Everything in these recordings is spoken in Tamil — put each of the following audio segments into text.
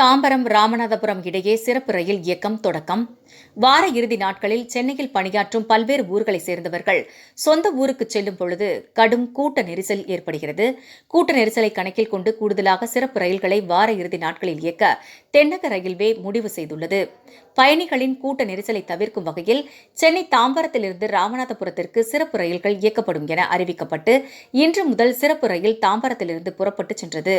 தாம்பரம் ராமநாதபுரம் இடையே சிறப்பு ரயில் இயக்கம் தொடக்கம். வார இறுதி நாட்களில் சென்னையில் பணியாற்றும் பல்வேறு ஊர்களைச் சேர்ந்தவர்கள் சொந்த ஊருக்கு செல்லும் பொழுது கடும் கூட்ட நெரிசல் ஏற்படுகிறது. கூட்ட நெரிசலை கணக்கில் கொண்டு கூடுதலாக சிறப்பு ரயில்களை வார இறுதி நாட்களில் இயக்க தென்னக ரயில்வே முடிவு செய்துள்ளது. பயணிகளின் கூட்ட நெரிசலை தவிர்க்கும் வகையில் சென்னை தாம்பரத்திலிருந்து ராமநாதபுரத்திற்கு சிறப்பு ரயில்கள் இயக்கப்படும் என அறிவிக்கப்பட்டு இன்று முதல் சிறப்பு ரயில் தாம்பரத்திலிருந்து புறப்பட்டு சென்றது.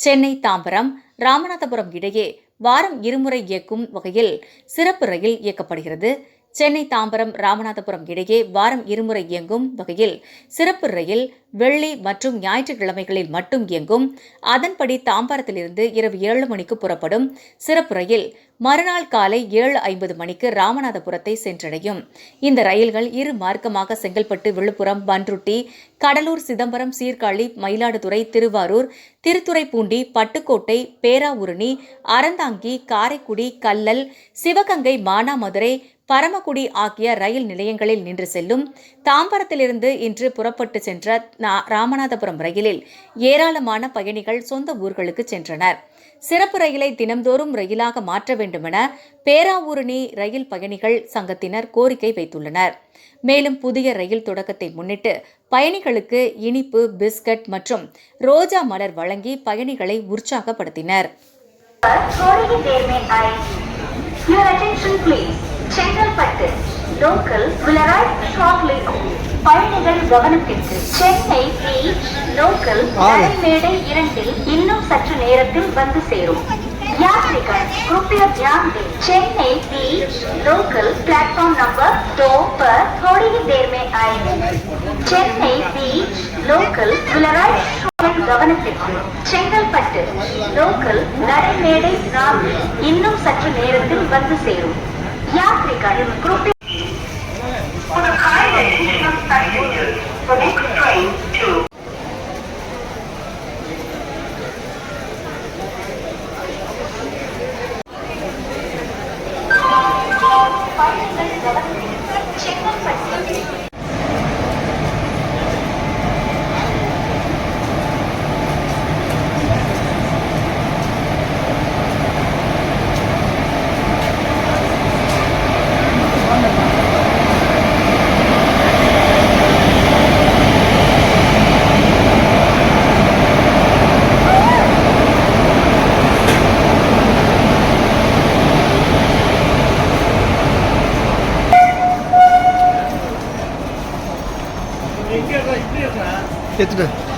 சென்னை தாம்பரம் ராமநாதபுரம் இடையே வாரம் இருமுறை இயக்கும் வகையில் சிறப்பு ரயில் இயக்கப்படுகிறது. சென்னை தாம்பரம் ராமநாதபுரம் இடையே வாரம் இருமுறை இயங்கும் வகையில் சிறப்பு ரயில் வெள்ளி மற்றும் ஞாயிற்றுக்கிழமைகளில் மட்டும் இயங்கும். அதன்படி தாம்பரத்திலிருந்து இரவு ஏழு மணிக்கு புறப்படும். சிறப்பு ரயில் மறுநாள் காலை ஏழு ஐம்பது மணிக்கு ராமநாதபுரத்தை சென்றடையும். இந்த ரயில்கள் இரு மார்க்கமாக செங்கல்பட்டு விழுப்புரம் பன்ருட்டி கடலூர் சிதம்பரம் சீர்காழி மயிலாடுதுறை திருவாரூர் திருத்துறைப்பூண்டி பட்டுக்கோட்டை பேராவூரணி அறந்தாங்கி காரைக்குடி கல்லல் சிவகங்கை மானாமதுரை பரமக்குடி ஆகிய ரயில் நிலையங்களில் நின்று செல்லும். தாம்பரத்திலிருந்து இன்று புறப்பட்டு சென்ற ராமநாதபுரம் ரயிலில் ஏராளமான பயணிகள் சொந்த ஊர்களுக்கு சென்றனர் சிறப்பு ரயிலை தினம்தோறும் ரயிலாக மாற்ற வேண்டுமென பேராவூரணி ரயில் பயணிகள் சங்கத்தினர் கோரிக்கை வைத்துள்ளனர் மேலும் புதிய ரயில் தொடக்கத்தை முன்னிட்டு பயணிகளுக்கு இனிப்பு பிஸ்கட் மற்றும் ரோஜா மலர் வழங்கி பயணிகளை உற்சாகப்படுத்தினர் Your attention please. Chengalpattu. Local will arrive shortly. பயணிகள் கவனத்திற்கு சென்னை பீச் லோக்கல் மேடை இரண்டில் இன்னும் சற்று நேரத்தில் வந்து சேரும் यात्रीगण कृपया ध्यान दें Chennai beach local platform number दो पर थोड़ी ही देर में आएगी Chennai beach local will arrive shortly. கவனத்திற்கு செங்கல்பட்டு லோக்கல் நடைமேடை நான்கு இன்னும் சற்று நேரத்தில் வந்து சேரும் யாத்ரிகள் group For the kind Attention passengers, the next train to... Check the Chengalpattu எடுத்துட்டு